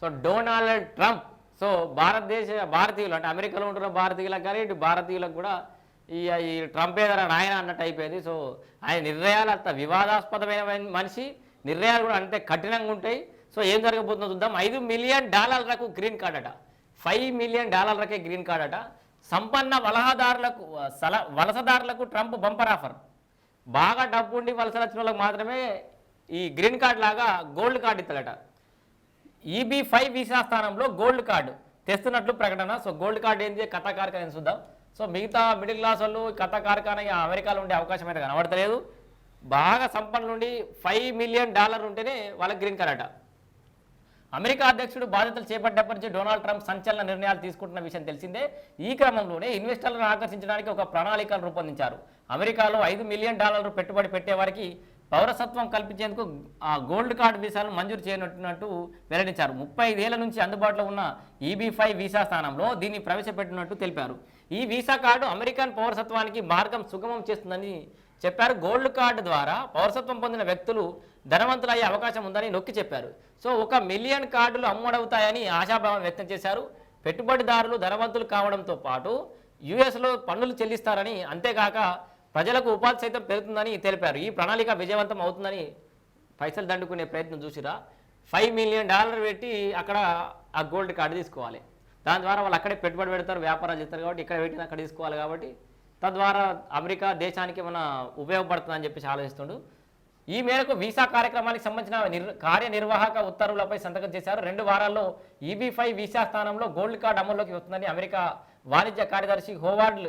So Donald Trump. So భారతదేశ భారతీయులు అంటే అమెరికాలో ఉంటున్న భారతీయులకు కానీ ఇటు భారతీయులకు కూడా ఈ ఈ ట్రంప్ ఏదైనా నాయన అన్నట్టు అయిపోయింది. సో ఆయన నిర్ణయాలు అంత వివాదాస్పదమైన మనిషి. నిర్ణయాలు కూడా అంతే కఠినంగా ఉంటాయి. సో ఏం జరగబోతుందో చూద్దాం. ఐదు మిలియన్ డాలర్లకు గ్రీన్ కార్డ్ అట. ఫైవ్ మిలియన్ డాలర్లకే గ్రీన్ కార్డ్ అట. సంపన్న వలహదారులకు సల వలసదారులకు ట్రంప్ బంపర్ ఆఫర్. బాగా డబ్బు ఉండి వలసలు వచ్చిన వాళ్ళకి మాత్రమే ఈ గ్రీన్ కార్డ్ లాగా గోల్డ్ కార్డు ఇస్తాడట. ఈబీ ఫైవ్ వీసా స్థానంలో గోల్డ్ కార్డు తెస్తున్నట్లు ప్రకటన. సో గోల్డ్ కార్డు ఏంది? కథా అని చూద్దాం. సో మిగతా మిడిల్ క్లాస్ వాళ్ళు కథా కార్ఖానా అమెరికాలో ఉండే అవకాశం అయితే కనబడతలేదు. బాగా సంపన్నులు ఫైవ్ మిలియన్ డాలర్ ఉంటేనే వాళ్ళకి గ్రీన్ కార్డ్ అట. అమెరికా అధ్యక్షుడు బాధ్యతలు చేపట్టేప్పటి నుంచి డొనాల్డ్ ట్రంప్ సంచలన నిర్ణయాలు తీసుకుంటున్న విషయం తెలిసిందే. ఈ క్రమంలోనే ఇన్వెస్టర్లను ఆకర్షించడానికి ఒక ప్రణాళికను రూపొందించారు. అమెరికాలో ఐదు మిలియన్ డాలర్లు పెట్టుబడి పెట్టే వారికి పౌరసత్వం కల్పించేందుకు ఆ గోల్డ్ కార్డు వీసాలు మంజూరు చేయనున్నట్టు వెల్లడించారు. ముప్పై వేల నుంచి అందుబాటులో ఉన్న ఈబీ ఫైవ్ వీసా స్థానంలో దీన్ని ప్రవేశపెట్టినట్టు తెలిపారు. ఈ వీసా కార్డు అమెరికన్ పౌరసత్వానికి మార్గం సుగమం చేస్తుందని చెప్పారు. గోల్డ్ కార్డు ద్వారా పౌరసత్వం పొందిన వ్యక్తులు ధనవంతులయ్యే అవకాశం ఉందని నొక్కి చెప్పారు. సో ఒక మిలియన్ కార్డులు అమ్ముడవుతాయని ఆశాభావం వ్యక్తం చేశారు. పెట్టుబడిదారులు ధనవంతులు కావడంతో పాటు యుఎస్లో పన్నులు చెల్లిస్తారని అంతేకాక ప్రజలకు ఉపాధి సైతం పెరుగుతుందని తెలిపారు. ఈ ప్రణాళిక విజయవంతం అవుతుందని పైసలు దండుకునే ప్రయత్నం చూసిరా. ఫైవ్ మిలియన్ డాలర్ పెట్టి అక్కడ ఆ గోల్డ్ కార్డు తీసుకోవాలి. దాని ద్వారా వాళ్ళు అక్కడే పెట్టుబడి పెడతారు వ్యాపారాలు చేస్తారు కాబట్టి ఇక్కడ పెట్టిన అక్కడ తీసుకోవాలి కాబట్టి తద్వారా అమెరికా దేశానికి మన ఉపయోగపడుతుందని చెప్పేసి ఆలోచిస్తుండు. ఈ మేరకు వీసా కార్యక్రమానికి సంబంధించిన నిర్ కార్యనిర్వాహక ఉత్తర్వులపై సంతకం చేశారు. రెండు వారాల్లో ఈబీ ఫైవ్ వీసా స్థానంలో గోల్డ్ కార్డు అమల్లోకి వస్తుందని అమెరికా వాణిజ్య కార్యదర్శి హోవార్డ్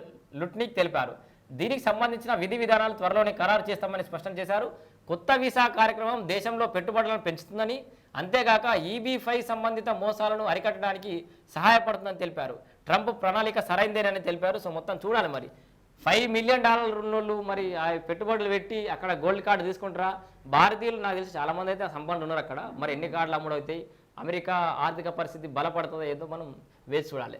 లుట్నిక్ తెలిపారు. దీనికి సంబంధించిన విధి విధానాలు త్వరలోనే ఖరారు చేస్తామని స్పష్టం చేశారు. కొత్త వీసా కార్యక్రమం దేశంలో పెట్టుబడులను పెంచుతుందని అంతేగాక ఈబీ ఫైవ్ సంబంధిత మోసాలను అరికట్టడానికి సహాయపడుతుందని తెలిపారు. ట్రంప్ ప్రణాళిక సరైందేనని తెలిపారు. సో మొత్తం చూడాలి మరి. ఫైవ్ మిలియన్ డాలర్లు ఉన్నోళ్ళు మరి ఆ పెట్టుబడులు పెట్టి అక్కడ గోల్డ్ కార్డు తీసుకుంటారా? భారతీయులు నాకు తెలిసి చాలామంది అయితే సంపన్నులు ఉన్నారు అక్కడ. మరి ఎన్ని కార్డులు అమ్ముడవుతాయి? అమెరికా ఆర్థిక పరిస్థితి బలపడుతుందో ఏదో మనం వేచి చూడాలి.